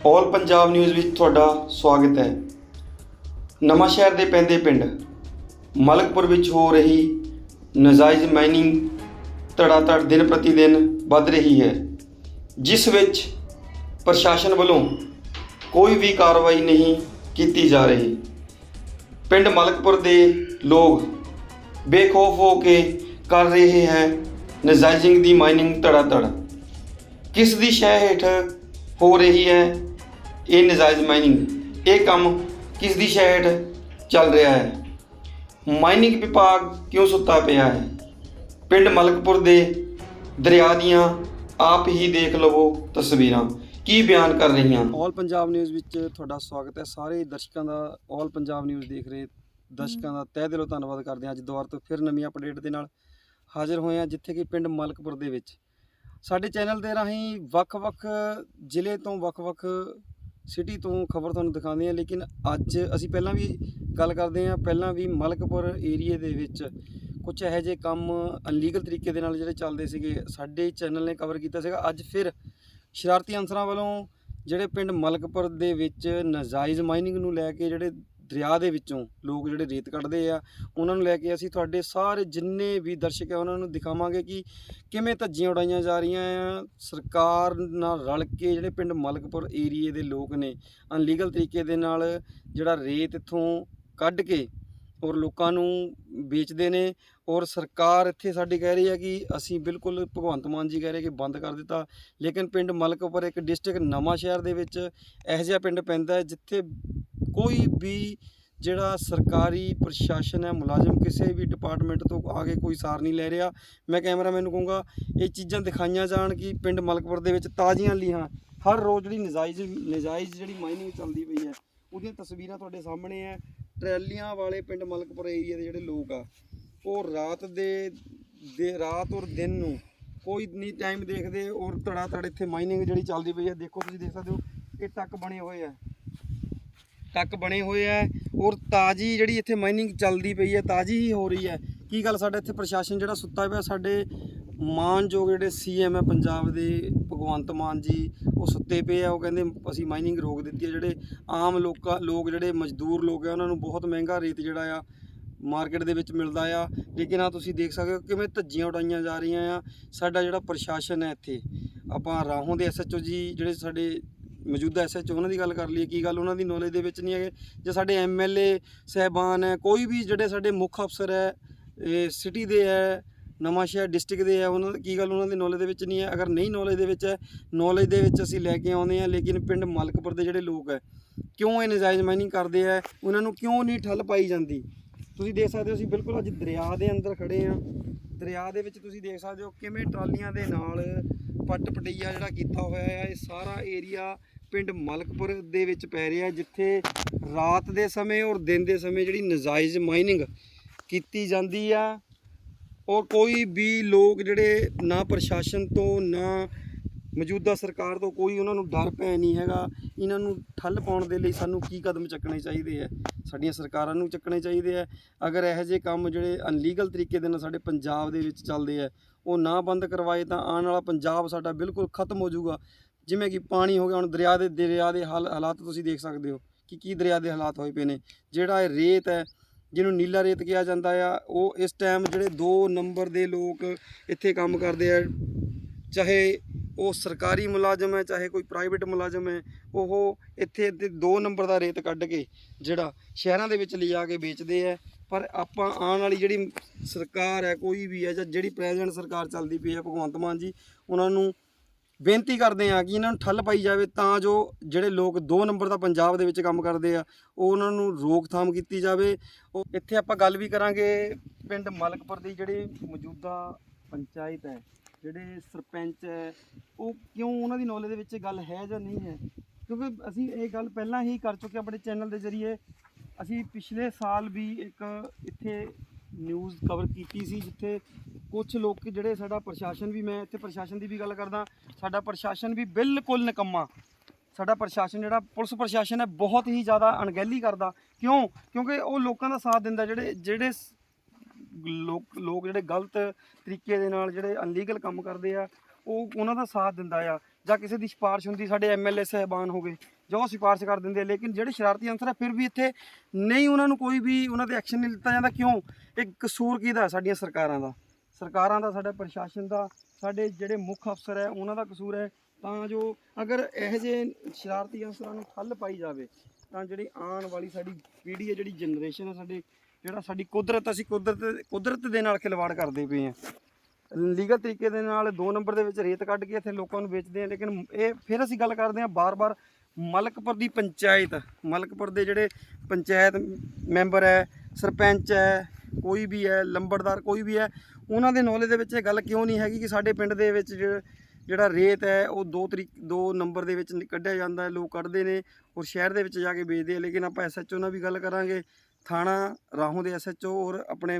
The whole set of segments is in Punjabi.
ਆਲ ਪੰਜਾਬ ਨਿਊਜ਼ ਵਿੱਚ ਤੁਹਾਡਾ ਸਵਾਗਤ ਹੈ। ਨਵਾਂ ਸ਼ਹਿਰ ਦੇ ਪੈਂਦੇ ਪਿੰਡ, ਮਲਕਪੁਰ ਵਿੱਚ ਹੋ ਰਹੀ ਨਜਾਇਜ਼ ਮਾਈਨਿੰਗ ਧੜਾਧੜ ਦਿਨ ਪ੍ਰਤੀ ਦਿਨ ਵੱਧ ਰਹੀ ਹੈ। ਜਿਸ ਵਿੱਚ ਪ੍ਰਸ਼ਾਸਨ ਵੱਲੋਂ ਕੋਈ ਵੀ ਕਾਰਵਾਈ ਨਹੀਂ ਕੀਤੀ ਜਾ ਰਹੀ। ਪਿੰਡ ਮਲਕਪੁਰ ਦੇ ਲੋਕ ਬੇਖੌਫ ਹੋ ਕੇ ਕਰ ਰਹੇ ਹੈ ਨਜਾਇਜ਼ਿੰਗ ਦੀ ਮਾਈਨਿੰਗ ਧੜਾਧੜ। ਕਿਸ ਦੀ ਸ਼ਹਿ ਹੇਠ ਹੋ ਰਹੀ ਹੈ। ਇਹ ਨਜਾਇਜ਼ ਮਾਈਨਿੰਗ ਇਹ ਕੰਮ ਕਿਸ ਦੀ ਸ਼ਹਿ ਚੱਲ ਰਿਹਾ ਹੈ? ਮਾਈਨਿੰਗ ਵਿਭਾਗ ਕਿਉਂ ਸੁੱਤਾ ਪਿਆ ਹੈ? ਪਿੰਡ ਮਲਕਪੁਰ ਦੇ ਦਰਿਆ ਦੀਆਂ ਆਪ ਹੀ ਦੇਖ ਲਵੋ ਤਸਵੀਰਾਂ। ਕੀ ਬਿਆਨ ਕਰ ਰਹੀਆਂ? ਆਲ ਪੰਜਾਬ ਨਿਊਜ਼ ਵਿੱਚ ਤੁਹਾਡਾ ਸਵਾਗਤ ਹੈ। ਸਾਰੇ ਦਰਸ਼ਕਾਂ ਦਾ ਆਲ ਪੰਜਾਬ ਨਿਊਜ਼ ਦੇਖ ਰਹੇ ਦਰਸ਼ਕਾਂ ਦਾ ਤਹਿ ਦਿਲੋਂ ਧੰਨਵਾਦ ਕਰਦੇ ਹਾਂ। ਅੱਜ ਦੁਬਾਰਾ ਤੋਂ ਫਿਰ ਨਵੀਂ ਅਪਡੇਟ ਦੇ ਨਾਲ ਹਾਜ਼ਰ ਹੋਏ ਹਾਂ ਜਿੱਥੇ ਕਿ ਪਿੰਡ ਮਲਕਪੁਰ ਦੇ ਵਿੱਚ। ਸਾਡੇ ਚੈਨਲ ਦੇ ਰਾਹੀਂ ਵੱਖ-ਵੱਖ ਜ਼ਿਲ੍ਹੇ ਤੋਂ ਵੱਖ-ਵੱਖ ਸਿਟੀ ਤੋਂ ਖਬਰ ਤੁਹਾਨੂੰ ਦਿਖਾਉਂਦੇ ਹਾਂ, ਲੇਕਿਨ ਅੱਜ ਅਸੀਂ ਪਹਿਲਾਂ ਵੀ ਗੱਲ ਕਰਦੇ ਹਾਂ, ਪਹਿਲਾਂ ਵੀ ਮਲਕਪੁਰ ਏਰੀਏ ਦੇ ਵਿੱਚ ਕੁਝ ਇਹੋ ਜਿਹੇ ਕੰਮ ਅਨਲੀਗਲ ਤਰੀਕੇ ਦੇ ਨਾਲ ਜਿਹੜੇ ਚੱਲਦੇ ਸੀਗੇ, ਸਾਡੇ ਚੈਨਲ ਨੇ ਕਵਰ ਕੀਤਾ ਸੀਗਾ। ਅੱਜ ਫਿਰ ਸ਼ਰਾਰਤੀ ਅਨਸਰਾਂ ਵੱਲੋਂ ਜਿਹੜੇ ਪਿੰਡ ਮਲਕਪੁਰ ਦੇ ਵਿੱਚ ਨਾਜਾਇਜ਼ ਮਾਈਨਿੰਗ ਨੂੰ ਲੈ ਕੇ ਜਿਹੜੇ ਦਰਿਆ ਦੇ ਵਿੱਚੋਂ ਲੋਕ ਜਿਹੜੇ ਰੇਤ ਕੱਢਦੇ ਆ, ਉਹਨਾਂ ਨੂੰ ਲੈ ਕੇ ਅਸੀਂ ਤੁਹਾਡੇ ਸਾਰੇ ਜਿੰਨੇ ਵੀ ਦਰਸ਼ਕ ਆ, ਉਹਨਾਂ ਨੂੰ ਦਿਖਾਵਾਂਗੇ ਕਿ ਕਿਵੇਂ ਧੱਜੀਆਂ ਉਡਾਈਆਂ ਜਾ ਰਹੀਆਂ ਆ। ਸਰਕਾਰ ਨਾਲ ਰਲ ਕੇ ਜਿਹੜੇ ਪਿੰਡ ਮਲਕਪੁਰ ਏਰੀਏ ਦੇ ਲੋਕ ਨੇ, ਅਨਲੀਗਲ ਤਰੀਕੇ ਦੇ ਨਾਲ ਜਿਹੜਾ ਰੇਤ ਇੱਥੋਂ ਕੱਢ ਕੇ ਔਰ ਲੋਕਾਂ ਨੂੰ ਵੇਚਦੇ ਨੇ ਔਰ ਸਰਕਾਰ ਇੱਥੇ ਸਾਡੀ ਕਹਿ ਰਹੀ ਹੈ ਕਿ ਅਸੀਂ ਬਿਲਕੁਲ ਭਗਵੰਤ ਮਾਨ ਜੀ ਕਹਿ ਰਹੇ ਕਿ ਬੰਦ ਕਰ ਦਿੱਤਾ। ਲੇਕਿਨ ਪਿੰਡ ਮਲਕਪੁਰ ਇੱਕ ਡਿਸਟ੍ਰਿਕਟ ਨਵਾਂ ਸ਼ਹਿਰ ਦੇ ਵਿੱਚ ਇਹੋ ਜਿਹਾ ਪਿੰਡ ਪੈਂਦਾ ਜਿੱਥੇ ਕੋਈ ਵੀ ਜਿਹੜਾ ਸਰਕਾਰੀ ਪ੍ਰਸ਼ਾਸਨ ਹੈ, ਮੁਲਾਜ਼ਮ ਕਿਸੇ ਵੀ ਡਿਪਾਰਟਮੈਂਟ ਤੋਂ ਆ ਕੇ ਕੋਈ ਸਾਰ ਨਹੀਂ ਲੈ ਰਿਹਾ। ਮੈਂ ਕੈਮਰਾਮੈਨ ਨੂੰ ਕਹੂੰਗਾ, ਇਹ ਚੀਜ਼ਾਂ ਦਿਖਾਈਆਂ ਜਾਣ ਕਿ ਪਿੰਡ ਮਲਕਪੁਰ ਦੇ ਵਿੱਚ ਤਾਜ਼ੀਆਂ ਲੀਹਾਂ, ਹਰ ਰੋਜ਼ ਜਿਹੜੀ ਨਜਾਇਜ਼ ਨਜਾਇਜ਼ ਜਿਹੜੀ ਮਾਈਨਿੰਗ ਚੱਲਦੀ ਪਈ ਹੈ, ਉਹਦੀਆਂ ਤਸਵੀਰਾਂ ਤੁਹਾਡੇ ਸਾਹਮਣੇ ਹੈ। ਟਰੈਲੀਆਂ ਵਾਲੇ ਪਿੰਡ ਮਲਕਪੁਰ ਏਰੀਆ ਦੇ ਜਿਹੜੇ ਲੋਕ ਆ, ਉਹ ਰਾਤ ਦੇ ਦੇ, ਰਾਤ ਔਰ ਦਿਨ ਨੂੰ ਕੋਈ ਨਹੀਂ ਟਾਈਮ ਦੇਖਦੇ ਔਰ ਧੜਾ ਧੜ ਇੱਥੇ ਮਾਈਨਿੰਗ ਜਿਹੜੀ ਚੱਲਦੀ ਪਈ ਹੈ। ਦੇਖੋ ਤੁਸੀਂ ਦੇਖ ਸਕਦੇ ਹੋ, ਇਹ ਟੱਕ ਬਣੇ ਹੋਏ ਆ। ਟੱਕ ਬਣੇ ਹੋਏ ਆ ਔਰ ਤਾਜੀ ਜਿਹੜੀ ਇੱਥੇ ਮਾਈਨਿੰਗ ਚੱਲਦੀ ਪਈ ਹੈ ਤਾਜੀ ਹੀ ਹੋ ਰਹੀ ਹੈ ਕੀ ਗੱਲ ਸਾਡਾ ਇੱਥੇ ਪ੍ਰਸ਼ਾਸਨ ਜਿਹੜਾ ਸੁੱਤਾ ਪਿਆ, ਸਾਡੇ ਮਾਨਯੋਗ ਜਿਹੜੇ ਸੀਐਮ ਹੈ ਪੰਜਾਬ ਦੇ, ਭਗਵੰਤ ਮਾਨ ਜੀ, ਉਹ ਸੁੱਤੇ ਪਏ ਆ, ਉਹ ਕਹਿੰਦੇ ਅਸੀਂ ਮਾਈਨਿੰਗ ਰੋਕ ਦਿੱਤੀ ਹੈ ਜਿਹੜੇ ਆਮ ਲੋਕਾਂ, ਲੋਕ ਜਿਹੜੇ ਮਜ਼ਦੂਰ ਲੋਕ ਆ, ਉਹਨਾਂ ਨੂੰ ਬਹੁਤ ਮਹਿੰਗਾ ਰੇਤ ਜਿਹੜਾ ਆ, ਮਾਰਕੀਟ ਦੇ ਵਿੱਚ ਮਿਲਦਾ ਆ। ਲੇਕਿਨ ਆ ਤੁਸੀਂ ਦੇਖ ਸਕਦੇ ਹੋ ਕਿਵੇਂ ਧੱਜੀਆਂ ਉਡਾਈਆਂ ਜਾ ਰਹੀਆਂ ਆ। ਸਾਡਾ ਜਿਹੜਾ ਪ੍ਰਸ਼ਾਸਨ ਹੈ ਇੱਥੇ, ਆਪਾਂ ਰਾਹੋਂ ਦੇ ਐਸਐਚਓ ਜੀ, ਜਿਹੜੇ ਸਾਡੇ ਮੌਜੂਦਾ ਐਸਐਚਓ ਉਹਨਾਂ ਦੀ ਗੱਲ ਕਰ ਲਈਏ, ਕੀ ਗੱਲ ਉਹਨਾਂ ਦੀ ਨੌਲੇਜ ਦੇ ਵਿੱਚ ਨਹੀਂ ਹੈਗੇ? ਜੇ ਸਾਡੇ ਐਮਐਲਏ ਸਹਿਬਾਨ ਹੈ, ਕੋਈ ਵੀ ਜਿਹੜੇ ਸਾਡੇ ਮੁੱਖ ਅਫਸਰ ਹੈ, ਇਹ ਸਿਟੀ ਦੇ ਹੈ, ਨਵਾਂ ਸ਼ਹਿਰ ਡਿਸਟ੍ਰਿਕਟ ਦੇ ਹੈ, ਉਹਨਾਂ ਕੀ ਗੱਲ ਉਹਨਾਂ ਦੀ ਨੌਲੇਜ ਦੇ ਵਿੱਚ ਨਹੀਂ ਹੈ? ਅਗਰ ਨਹੀਂ ਨੌਲੇਜ ਦੇ ਵਿੱਚ ਹੈ ਨੌਲੇਜ ਦੇ ਵਿੱਚ ਅਸੀਂ ਲੈ ਕੇ ਆਉਂਦੇ ਹਾਂ, ਲੇਕਿਨ ਪਿੰਡ ਮਲਕਪੁਰ ਦੇ ਜਿਹੜੇ ਲੋਕ ਹੈ, ਕਿਉਂ ਇਹ ਨਜਾਇਜ਼ ਮਾਈਨਿੰਗ ਕਰਦੇ ਆ ਉਹਨਾਂ ਨੂੰ ਕਿਉਂ ਨਹੀਂ ਠੱਲ ਪਾਈ ਜਾਂਦੀ? ਤੁਸੀਂ ਦੇਖ ਸਕਦੇ ਹੋ, ਅਸੀਂ ਬਿਲਕੁਲ ਅੱਜ ਦਰਿਆ ਦੇ ਅੰਦਰ ਖੜੇ ਆ ਦਰਿਆ ਦੇ ਵਿੱਚ ਤੁਸੀਂ ਦੇਖ ਸਕਦੇ ਹੋ ਕਿਵੇਂ ਟਰਾਲੀਆਂ ਦੇ ਨਾਲ ਪੱਟ ਪਟਈਆ ਜਿਹੜਾ ਕੀਤਾ ਹੋਇਆ ਹੈ, ਇਹ ਸਾਰਾ ਏਰੀਆ ਪਿੰਡ ਮਲਕਪੁਰ ਦੇ ਵਿੱਚ ਪੈ ਰਿਹਾ, ਜਿੱਥੇ ਰਾਤ ਦੇ ਸਮੇਂ ਔਰ ਦਿਨ ਦੇ ਸਮੇਂ ਜਿਹੜੀ ਨਜਾਇਜ਼ ਮਾਈਨਿੰਗ ਕੀਤੀ ਜਾਂਦੀ ਆ। ਔਰ ਕੋਈ ਵੀ ਲੋਕ ਜਿਹੜੇ ਨਾ ਪ੍ਰਸ਼ਾਸਨ ਤੋਂ, ਨਾ ਮੌਜੂਦਾ ਸਰਕਾਰ ਤੋਂ ਕੋਈ ਉਹਨਾਂ ਨੂੰ ਡਰ ਪੈ ਨਹੀਂ ਹੈਗਾ। ਇਹਨਾਂ ਨੂੰ ਠੱਲ ਪਾਉਣ ਦੇ ਲਈ ਸਾਨੂੰ ਕੀ ਕਦਮ ਚੱਕਣੇ ਚਾਹੀਦੇ ਆ? ਸਾਡੀਆਂ ਸਰਕਾਰਾਂ ਨੂੰ ਚੱਕਣੇ ਚਾਹੀਦੇ ਆ। ਅਗਰ ਇਹੋ ਜਿਹੇ ਕੰਮ ਜਿਹੜੇ ਅਨਲੀਗਲ ਤਰੀਕੇ ਦੇ ਨਾਲ ਸਾਡੇ ਪੰਜਾਬ ਦੇ ਵਿੱਚ ਚੱਲਦੇ ਆ, ਉਹ ਨਾ ਬੰਦ ਕਰਵਾਏ ਤਾਂ ਆਉਣ ਵਾਲਾ ਪੰਜਾਬ ਸਾਡਾ ਬਿਲਕੁਲ ਖਤਮ ਹੋ ਜਾਊਗਾ। ਜਿਵੇਂ ਕਿ ਪਾਣੀ ਹੋ ਗਿਆ, ਹੁਣ ਦਰਿਆ ਦੇ ਦਰਿਆ ਦੇ ਹਾਲ, ਹਾਲਾਤ ਤੁਸੀਂ ਦੇਖ ਸਕਦੇ ਹੋ ਕਿ ਕੀ ਦਰਿਆ ਦੇ ਹਾਲਾਤ ਹੋਏ ਪਏ ਨੇ। ਜਿਹੜਾ ਇਹ ਰੇਤ ਹੈ, ਜਿਹਨੂੰ ਨੀਲਾ ਰੇਤ ਕਿਹਾ ਜਾਂਦਾ ਆ, ਉਹ ਇਸ ਟਾਈਮ ਜਿਹੜੇ 2 ਨੰਬਰ ਦੇ ਲੋਕ ਇੱਥੇ ਕੰਮ ਕਰਦੇ ਆ, ਚਾਹੇ ਉਹ ਸਰਕਾਰੀ ਮੁਲਾਜ਼ਮ ਹੈ, ਚਾਹੇ ਕੋਈ ਪ੍ਰਾਈਵੇਟ ਮੁਲਾਜ਼ਮ ਹੈ, ਉਹ ਇੱਥੇ ਤੇ 2 ਨੰਬਰ ਦਾ ਰੇਤ ਕੱਢ ਕੇ ਜਿਹੜਾ ਸ਼ਹਿਰਾਂ ਦੇ ਵਿੱਚ ਲਿਜਾ ਕੇ ਵੇਚਦੇ ਆ। ਪਰ ਆਪਾਂ ਆਉਣ ਵਾਲੀ ਜਿਹੜੀ ਸਰਕਾਰ ਹੈ, ਕੋਈ ਵੀ ਹੈ ਜਾਂ ਜਿਹੜੀ ਪ੍ਰੈਜ਼ੈਂਟ ਸਰਕਾਰ ਚੱਲਦੀ ਪਈ ਹੈ, ਭਗਵੰਤ ਮਾਨ ਜੀ, ਉਹਨਾਂ ਨੂੰ ਬੇਨਤੀ ਕਰਦੇ ਆ ਕਿ ਇਹਨਾਂ ਨੂੰ ਠੱਲ ਪਾਈ ਜਾਵੇ ਤਾਂ ਜੋ ਜਿਹੜੇ ਲੋਕ 2 ਨੰਬਰ ਦਾ ਪੰਜਾਬ ਦੇ ਵਿੱਚ ਕੰਮ ਕਰਦੇ ਆ, ਉਹ ਉਹਨਾਂ ਨੂੰ ਰੋਕਥਾਮ ਕੀਤੀ ਜਾਵੇ। ਉਹ ਇੱਥੇ ਆਪਾਂ ਗੱਲ ਵੀ ਕਰਾਂਗੇ, ਪਿੰਡ ਮਲਕਪੁਰ ਦੀ ਜਿਹੜੀ ਮੌਜੂਦਾ ਪੰਚਾਇਤ ਹੈ, ਜਿਹੜੇ ਸਰਪੰਚ ਹੈ, ਉਹ ਕਿਉਂ ਉਹਨਾਂ ਦੀ ਨੌਲੇਜ ਦੇ ਵਿੱਚ ਗੱਲ ਹੈ ਜਾਂ ਨਹੀਂ ਹੈ? ਕਿਉਂਕਿ ਅਸੀਂ ਇਹ ਗੱਲ ਪਹਿਲਾਂ ਹੀ ਕਰ ਚੁੱਕੇ ਆਪਣੇ ਚੈਨਲ ਦੇ ਜ਼ਰੀਏ। ਅਸੀਂ ਪਿਛਲੇ ਸਾਲ ਵੀ ਇੱਕ ਇੱਥੇ ਨਿਊਜ਼ ਕਵਰ ਕੀਤੀ ਸੀ, ਜਿੱਥੇ ਕੁਝ ਲੋਕ ਜਿਹੜੇ ਸਾਡਾ ਪ੍ਰਸ਼ਾਸਨ ਵੀ, ਮੈਂ ਇੱਥੇ ਪ੍ਰਸ਼ਾਸਨ ਦੀ ਵੀ ਗੱਲ ਕਰਦਾ, ਸਾਡਾ ਪ੍ਰਸ਼ਾਸਨ ਵੀ ਬਿਲਕੁਲ ਨਿਕੰਮਾ। ਸਾਡਾ ਪ੍ਰਸ਼ਾਸਨ ਜਿਹੜਾ, ਪੁਲਿਸ ਪ੍ਰਸ਼ਾਸਨ ਹੈ, ਬਹੁਤ ਹੀ ਜ਼ਿਆਦਾ ਅਣਗਹਿਲੀ ਕਰਦਾ। ਕਿਉਂ? ਕਿਉਂਕਿ ਉਹ ਲੋਕਾਂ ਦਾ ਸਾਥ ਦਿੰਦਾ, ਜਿਹੜੇ ਜਿਹੜੇ ਲੋਕ ਲੋਕ ਜਿਹੜੇ ਗਲਤ ਤਰੀਕੇ ਦੇ ਨਾਲ ਜਿਹੜੇ ਅਨਲੀਗਲ ਕੰਮ ਕਰਦੇ ਆ, ਉਹ ਉਹਨਾਂ ਦਾ ਸਾਥ ਦਿੰਦਾ ਆ। ਜਾਂ ਕਿਸੇ ਦੀ ਸਿਫਾਰਿਸ਼ ਹੁੰਦੀ, ਸਾਡੇ ਐਮਐਲਏ ਸਹਿਬਾਨ ਹੋ ਗਏ, ਜੋ ਉਹ ਸਿਫਾਰਿਸ਼ ਕਰ ਦਿੰਦੇ ਲੇਕਿਨ ਜਿਹੜੇ ਸ਼ਰਾਰਤੀ ਅਨਸਰ ਹੈ ਫਿਰ ਵੀ ਇੱਥੇ ਨਹੀਂ ਉਹਨਾਂ ਨੂੰ ਕੋਈ ਵੀ ਉਹਨਾਂ ਤੇ ਐਕਸ਼ਨ ਨਹੀਂ ਲਿੱਤਾ ਜਾਂਦਾ। ਕਿਉਂ? ਇਹ ਕਸੂਰ ਕਿਹਦਾ ਸਾਡੀਆਂ ਸਰਕਾਰਾਂ ਦਾ? ਸਰਕਾਰਾਂ ਦਾ, ਸਾਡੇ ਪ੍ਰਸ਼ਾਸਨ ਦਾ, ਸਾਡੇ ਜਿਹੜੇ ਮੁੱਖ ਅਫਸਰ ਹੈ, ਉਹਨਾਂ ਦਾ ਕਸੂਰ ਹੈ। ਤਾਂ ਜੋ ਅਗਰ ਇਹੋ ਜਿਹੇ ਸ਼ਰਾਰਤੀ ਅਨਸਰਾਂ ਨੂੰ ਠੱਲ ਪਾਈ ਜਾਵੇ, ਤਾਂ ਜਿਹੜੀ ਆਉਣ ਵਾਲੀ ਸਾਡੀ ਪੀੜ੍ਹੀ ਹੈ, ਜਿਹੜੀ ਜਨਰੇਸ਼ਨ ਹੈ, ਸਾਡੇ ਜਿਹੜਾ ਸਾਡੀ ਕੁਦਰਤ, ਅਸੀਂ ਕੁਦਰਤ ਕੁਦਰਤ ਦੇ ਨਾਲ ਖਿਲਵਾੜ ਕਰਦੇ ਪਏ ਹਾਂ। ਲੀਗਲ ਤਰੀਕੇ ਦੇ ਨਾਲ ਦੋ ਨੰਬਰ ਦੇ ਵਿੱਚ ਰੇਤ ਕੱਢ ਕੇ ਇੱਥੇ ਲੋਕਾਂ ਨੂੰ ਵੇਚਦੇ ਆ, ਲੇਕਿਨ ਇਹ ਫਿਰ ਅਸੀਂ ਗੱਲ ਕਰਦੇ ਹਾਂ ਬਾਰ-ਬਾਰ ਮਲਕਪੁਰ ਦੀ ਪੰਚਾਇਤ, ਮਲਕਪੁਰ ਦੇ ਜਿਹੜੇ ਪੰਚਾਇਤ ਮੈਂਬਰ ਹੈ, ਸਰਪੰਚ ਹੈ, ਕੋਈ ਵੀ ਹੈ, ਲੰਬੜਦਾਰ ਕੋਈ ਵੀ ਹੈ, ਉਹਨਾਂ ਦੇ ਨੌਲੇਜ ਦੇ ਵਿੱਚ ਇਹ ਗੱਲ ਕਿਉਂ ਨਹੀਂ ਹੈਗੀ ਕਿ ਸਾਡੇ ਪਿੰਡ ਦੇ ਵਿੱਚ ਜਿਹੜਾ- ਰੇਤ ਹੈ, ਉਹ ਦੋ ਤਰੀਕ, ਦੋ ਨੰਬਰ ਦੇ ਵਿੱਚ ਕੱਢਿਆ ਜਾਂਦਾ ਹੈ, ਲੋਕ ਕੱਢਦੇ ਨੇ ਔਰ ਸ਼ਹਿਰ ਦੇ ਵਿੱਚ ਜਾ ਕੇ ਵੇਚਦੇ ਆ, ਲੇਕਿਨ ਆਪਾਂ ਐਸਐਚਓ ਨਾਲ ਵੀ ਗੱਲ ਕਰਾਂਗੇ, ਥਾਣਾ ਰਾਹੋਂ ਦੇ ਐਸਐਚਓ ਔਰ ਆਪਣੇ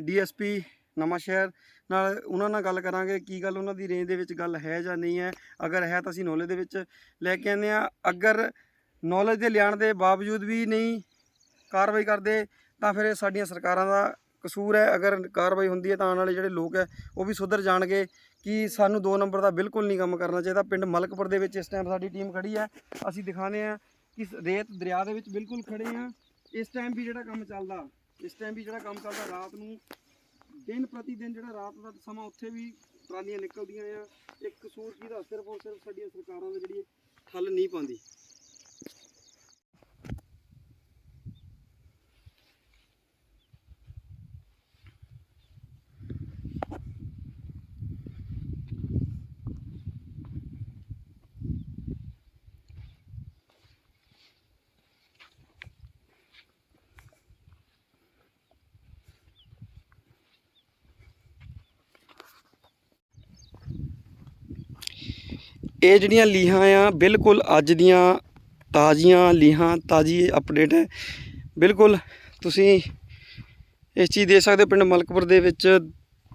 ਡੀਐਸਪੀ ਨਵਾਂ ਸ਼ਹਿਰ। ਨਾਲ ਉਹਨਾਂ ਨਾਲ ਗੱਲ ਕਰਾਂਗੇ ਕੀ ਗੱਲ ਉਹਨਾਂ ਦੀ ਰੇਂਜ ਦੇ ਵਿੱਚ ਗੱਲ ਹੈ ਜਾਂ ਨਹੀਂ ਹੈ। ਅਗਰ ਹੈ ਤਾਂ ਅਸੀਂ ਨੌਲੇਜ ਦੇ ਵਿੱਚ ਲੈ ਕੇ ਆਉਂਦੇ ਆ ਅਗਰ ਨੌਲੇਜ ਦੇ ਲਿਆਉਣ ਦੇ ਬਾਵਜੂਦ ਵੀ ਨਹੀਂ ਕਾਰਵਾਈ ਕਰਦੇ, ਤਾਂ ਫਿਰ ਇਹ ਸਾਡੀਆਂ ਸਰਕਾਰਾਂ ਦਾ ਕਸੂਰ ਹੈ। ਅਗਰ ਕਾਰਵਾਈ ਹੁੰਦੀ ਹੈ ਤਾਂ ਆਉਣ ਵਾਲੇ ਜਿਹੜੇ ਲੋਕ ਹੈ, ਉਹ ਵੀ ਸੁਧਰ ਜਾਣਗੇ ਕਿ ਸਾਨੂੰ ਦੋ ਨੰਬਰ ਦਾ ਬਿਲਕੁਲ ਨਹੀਂ ਕੰਮ ਕਰਨਾ ਚਾਹੀਦਾ। ਪਿੰਡ ਮਲਕਪੁਰ ਦੇ ਵਿੱਚ ਇਸ ਟਾਈਮ ਸਾਡੀ ਟੀਮ ਖੜੀ ਹੈ। ਅਸੀਂ ਦਿਖਾਉਂਦੇ ਆ ਕਿ ਰੇਤ ਦਰਿਆ ਦੇ ਵਿੱਚ ਬਿਲਕੁਲ ਖੜੇ ਆ ਇਸ ਟਾਈਮ ਵੀ ਜਿਹੜਾ ਕੰਮ ਚੱਲਦਾ, ਇਸ ਟਾਈਮ ਵੀ ਜਿਹੜਾ ਕੰਮ ਚੱਲਦਾ ਰਾਤ ਨੂੰ ਦਿਨ ਪ੍ਰਤੀ ਦਿਨ ਜਿਹੜਾ ਰਾਤ ਦਾ ਸਮਾਂ ਉੱਥੇ ਵੀ ਟਰਾਲੀਆਂ ਨਿਕਲਦੀਆਂ ਆ, ਇੱਕ ਕਸੂਰ ਦਾ ਸਿਰਫ ਔਰ ਸਿਰਫ ਸਾਡੀਆਂ ਸਰਕਾਰਾਂ ਦੇ ਜਿਹੜੀ ਠੱਲ ਨਹੀਂ ਪਾਉਂਦੀ। ਇਹ ਜਿਹੜੀਆਂ ਲੀਹਾਂ ਆ, ਬਿਲਕੁਲ ਅੱਜ ਦੀਆਂ ਤਾਜ਼ੀਆਂ ਲੀਹਾਂ, ਤਾਜ਼ੀ ਅਪਡੇਟ ਹੈ। ਬਿਲਕੁਲ, ਤੁਸੀਂ ਇਸ ਚੀਜ਼ ਦੇ ਸਕਦੇ ਹੋ, ਪਿੰਡ ਮਲਕਪੁਰ ਦੇ ਵਿੱਚ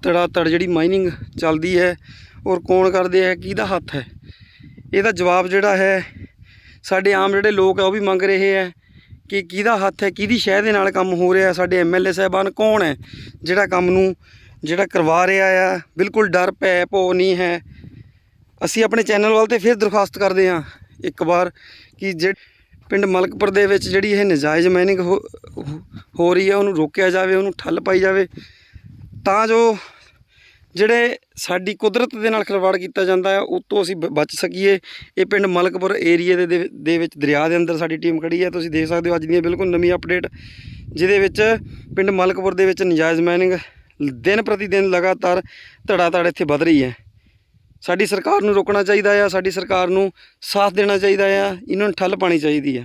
ਤੜਾ ਤੜ ਜਿਹੜੀ ਮਾਈਨਿੰਗ ਚੱਲਦੀ ਹੈ ਔਰ ਕੌਣ ਕਰਦੇ ਹੈ, ਕਿਹਦਾ ਹੱਥ ਹੈ। ਇਹਦਾ ਜਵਾਬ ਜਿਹੜਾ ਹੈ, ਸਾਡੇ ਆਮ ਜਿਹੜੇ ਲੋਕ ਆ, ਉਹ ਵੀ ਮੰਗ ਰਹੇ ਹੈ ਕਿ ਕਿਹਦਾ ਹੱਥ ਹੈ, ਕਿਹਦੀ ਸ਼ਹਿ ਦੇ ਨਾਲ ਕੰਮ ਹੋ ਰਿਹਾ ਸਾਡੇ ਐਮਐਲਏ ਸਾਹਿਬਾਨ ਕੌਣ ਹੈ, ਜਿਹੜਾ ਕੰਮ ਨੂੰ, ਜਿਹੜਾ ਕਰਵਾ ਰਿਹਾ ਆ। ਬਿਲਕੁਲ ਡਰ ਭੈ ਭੋ ਨਹੀਂ ਹੈ। ਅਸੀਂ ਆਪਣੇ ਚੈਨਲ ਵੱਲ ਤੇ ਫਿਰ ਦਰਖਾਸਤ ਕਰਦੇ ਹਾਂ ਇੱਕ ਵਾਰ ਕਿ ਜੇ ਪਿੰਡ ਮਲਕਪੁਰ ਦੇ ਵਿੱਚ ਜਿਹੜੀ ਇਹ ਨਜਾਇਜ਼ ਮਾਈਨਿੰਗ ਹੋ, ਹੋ- ਰਹੀ ਹੈ, ਉਹਨੂੰ ਰੋਕਿਆ ਜਾਵੇ, ਉਹਨੂੰ ਠੱਲ ਪਾਈ ਜਾਵੇ, ਤਾਂ ਜੋ ਜਿਹੜੇ ਸਾਡੀ ਕੁਦਰਤ ਦੇ ਨਾਲ ਖਿਲਵਾੜ ਕੀਤਾ ਜਾਂਦਾ ਹੈ, ਉਹ ਤੋਂ ਅਸੀਂ ਬ- ਬਚ ਸਕੀਏ। ਇਹ ਪਿੰਡ ਮਲਕਪੁਰ ਏਰੀਏ ਦੇ, ਦੇ- ਵਿੱਚ ਦਰਿਆ ਦੇ ਅੰਦਰ ਸਾਡੀ ਟੀਮ ਖੜੀ ਹੈ, ਤੁਸੀਂ ਦੇਖ ਸਕਦੇ ਹੋ ਅੱਜ ਦੀ ਬਿਲਕੁਲ ਨਵੀਂ ਅਪਡੇਟ ਜਿਹਦੇ ਵਿੱਚ ਪਿੰਡ ਮਲਕਪੁਰ ਦੇ ਵਿੱਚ ਨਜਾਇਜ਼ ਮਾਈਨਿੰਗ ਦਿਨ ਪ੍ਰਤੀ ਦਿਨ ਲਗਾਤਾਰ ਧੜਾ ਧੜ ਇੱਥੇ ਵੱਧ ਰਹੀ ਹੈ। ਸਾਡੀ ਸਰਕਾਰ ਨੂੰ ਰੋਕਣਾ ਚਾਹੀਦਾ ਆ, ਸਾਡੀ ਸਰਕਾਰ ਨੂੰ ਸਾਥ ਦੇਣਾ ਚਾਹੀਦਾ ਆ, ਇਹਨਾਂ ਨੂੰ ਠੱਲ ਪਾਣੀ ਚਾਹੀਦੀ ਆ।